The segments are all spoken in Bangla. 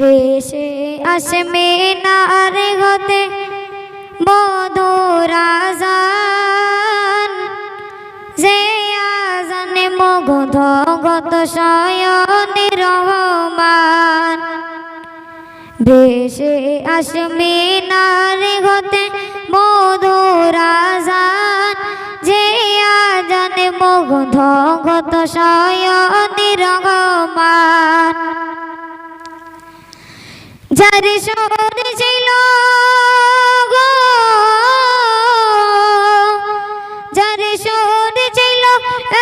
ভেসে আসবে নার গতে বধুরাজান। যে আজানে মগধ গত শয়নে রহমান। ভেসে আসবে নার গতে মধুরাজান যে আজানে মগধ গত শয়নে রহমান। যার শহর ছিল যার শহর ছিল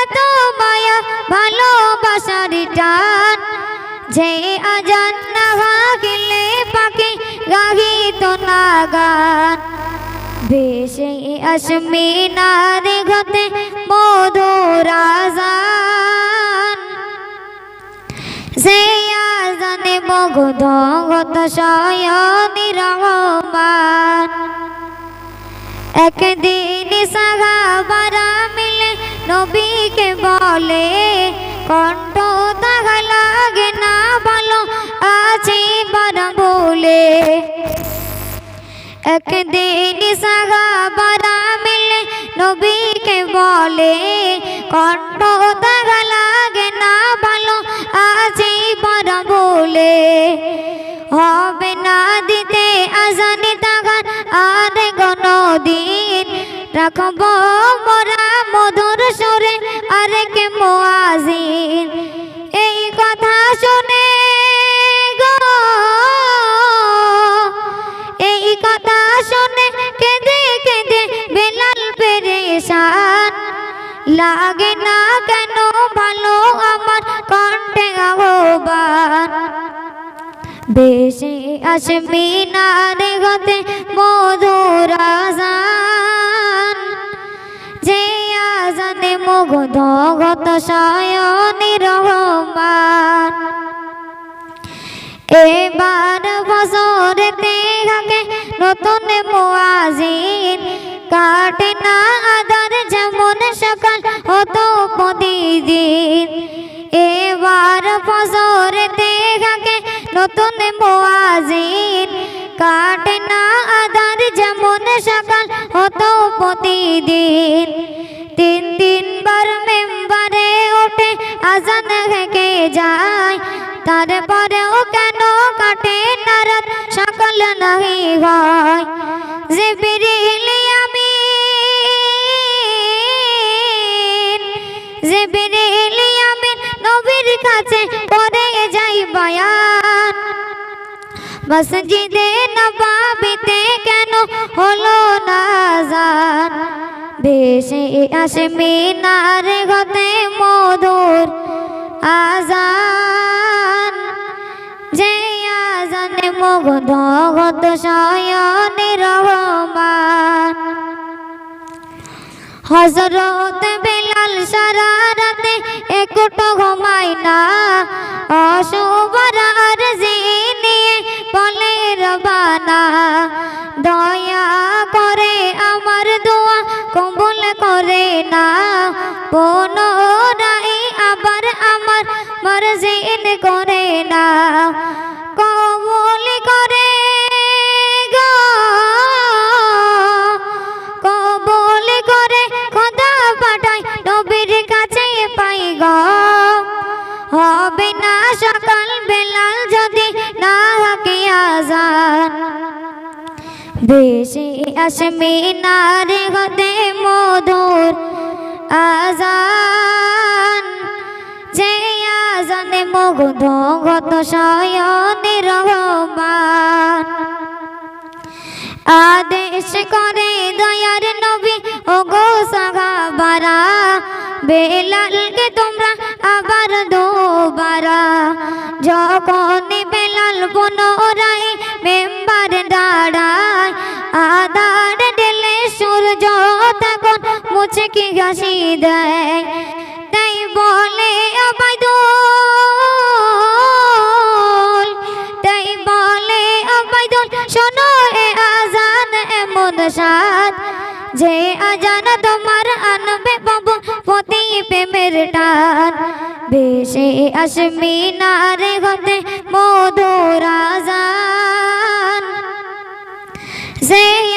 এত মায়া, ভালোবাসার টান। যে আজান না ভাগিলে পাখি গাহিত না গান। ভেসে আসমি নারে গতে মধুরাজান সে মগধ গত শয়নি রহমান একদিন সাহাবারা মিলে নবীকে বলে, কণ্ঠ তাহা লাগে না ভালো আছে বারা বলে। একদিন সাহাবারা মিলে নবীকে বলে, কণ্ঠ দিতে আজানি তাগান আর গণদিন রাখব মোরা মধুর সুরে, আর কে মোয়াজিন। এই কথা শুনে গো, এই কথা শুনে কেঁদে কেঁদে বেলাল পেরেশান। লাগে না কেন ভালো বেশি আসবি না রে গতে মধুর আজান। যে আজানে মুগ্ধ গত শয়নি রহমান। এবার বছরে দেখাকে নতুন মুয়াজিন কাটে না আদার যেমন সকাল হতো প্রতিদিন। নতুন মুয়াজিন কাটে না আদার যেমন সকাল হতো প্রতিদিন। তিন তিনবার মেম্বারে ওঠে, আজান হেঁকে যায়। তারপরেও কেন কাটে না রাত? নাহি হয়। যে বিরিলি আমি যে বিরিলি আমি নবীর কাছে মসজিদে নবাবিতে কেন হলো না জান? বেশে আসে মিনার গতে মধুর আজান। যে আজানে মগধ গত শয়নে রহমান হজরত বেলাল সারা রাতে একটু ঘুমাই না। অশুভরার নিয়ে পুনরায় আবার আমার মর্জিন করে না। কবুল করে গো, কবুল করে খোদা পাঠাই, নবীর কাছে পাই গো। হবে না সকাল বেলাল যদি না থাকে আজান। বেশি আসবে না রে গতে মধুর আজান, যে আজানে মগধ গত শয়নে রহমান। আদেশ করে দয়ার নবী ও গো সাহাবারা, বেলালকে তোমরা আবার দোবারা। যখন বেলাল পুনরায় মেম্বার দাঁড়ায় মুচকি হাসি দেয়। তাই বলে অবাইদুল তাই বলে অবাইদুল শোনো এ আজান এমন সাত যে আজান তোমার আনবে বাবু পতি প্রেমের টান। বেশি আসমি না রে হতে মধুর আজান। সেই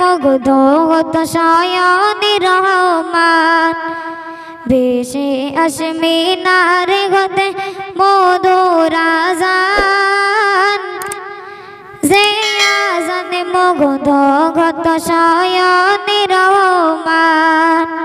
মুগ্ধ গত শয়নে রহমান। বেশে আসমি নারে গতে মধুরাজান যে আজানে মুগ্ধ গত শয়নে রহমান।